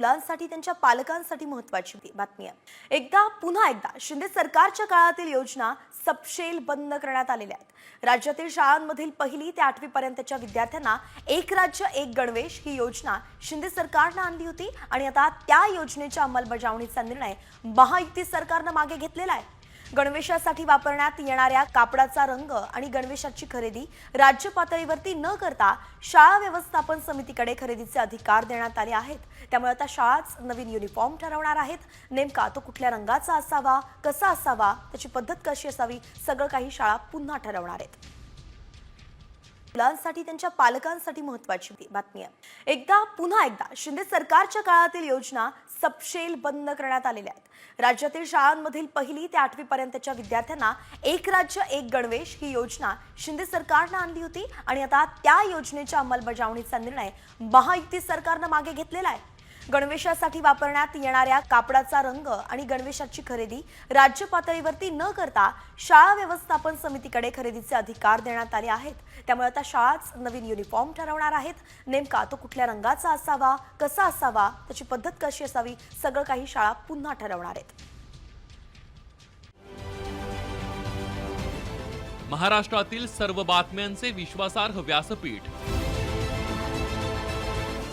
मुलांसाठी त्यांच्या पालकांसाठी महत्वाची बातमी आहे. एकदा पुन्हा एकदा शिंदे सरकारच्या काळातील योजना सपशेल बंद करण्यात आलेल्या आहेत. राज्यातील शाळांमधील पहिली ते आठवी पर्यंतच्या विद्यार्थ्यांना एक राज्य एक गणवेश ही योजना शिंदे सरकारनं आणली होती आणि आता त्या योजनेच्या अंमलबजावणीचा निर्णय महायुती सरकारनं मागे घेतलेला आहे. गणवेशासाठी वापरण्यात येणाऱ्या कापडाचा रंग आणि गणवेशाची खरेदी राज्य पातळीवरती न करता शाळा व्यवस्थापन समितीकडे खरेदीचे अधिकार देण्यात आले आहेत. त्यामुळे आता शाळाच नवीन युनिफॉर्म ठरवणार आहेत. नेमका तो कुठल्या रंगाचा असावा कसा असावा त्याची पद्धत कशी असावी सगळं काही शाळा पुन्हा ठरवणार आहेत. मुलांसाठी त्यांच्या पालकांसाठी महत्वाची बातमी आहे. एकदा पुन्हा एकदा शिंदे सरकारच्या काळातील योजना सपशेल बंद करण्यात आलेल्या आहेत. राज्यातील शाळांमधील पहिली ते आठवी पर्यंतच्या विद्यार्थ्यांना एक राज्य एक गणवेश ही योजना शिंदे सरकारनं आणली होती आणि आता त्या योजनेच्या अंमलबजावणीचा निर्णय महायुती सरकारनं मागे घेतलेला आहे. गणवेशासाठी वापरण्यात येणाऱ्या कापडाचा रंग आणि गणवेशाची खरेदी राज्य पातळीवरती न करता शाळा व्यवस्थापन समितीकडे खरेदीचे अधिकार देण्यात आले आहेत. त्यामुळे आता शाळाच नवीन युनिफॉर्म ठरवणार आहेत. नेमका तो कुठल्या रंगाचा असावा कसा असावा त्याची पद्धत कशी असावी सगळं काही शाळा पुन्हा ठरवणार आहेत. महाराष्ट्रातील सर्व बातम्यांचे विश्वासार्ह व्यासपीठ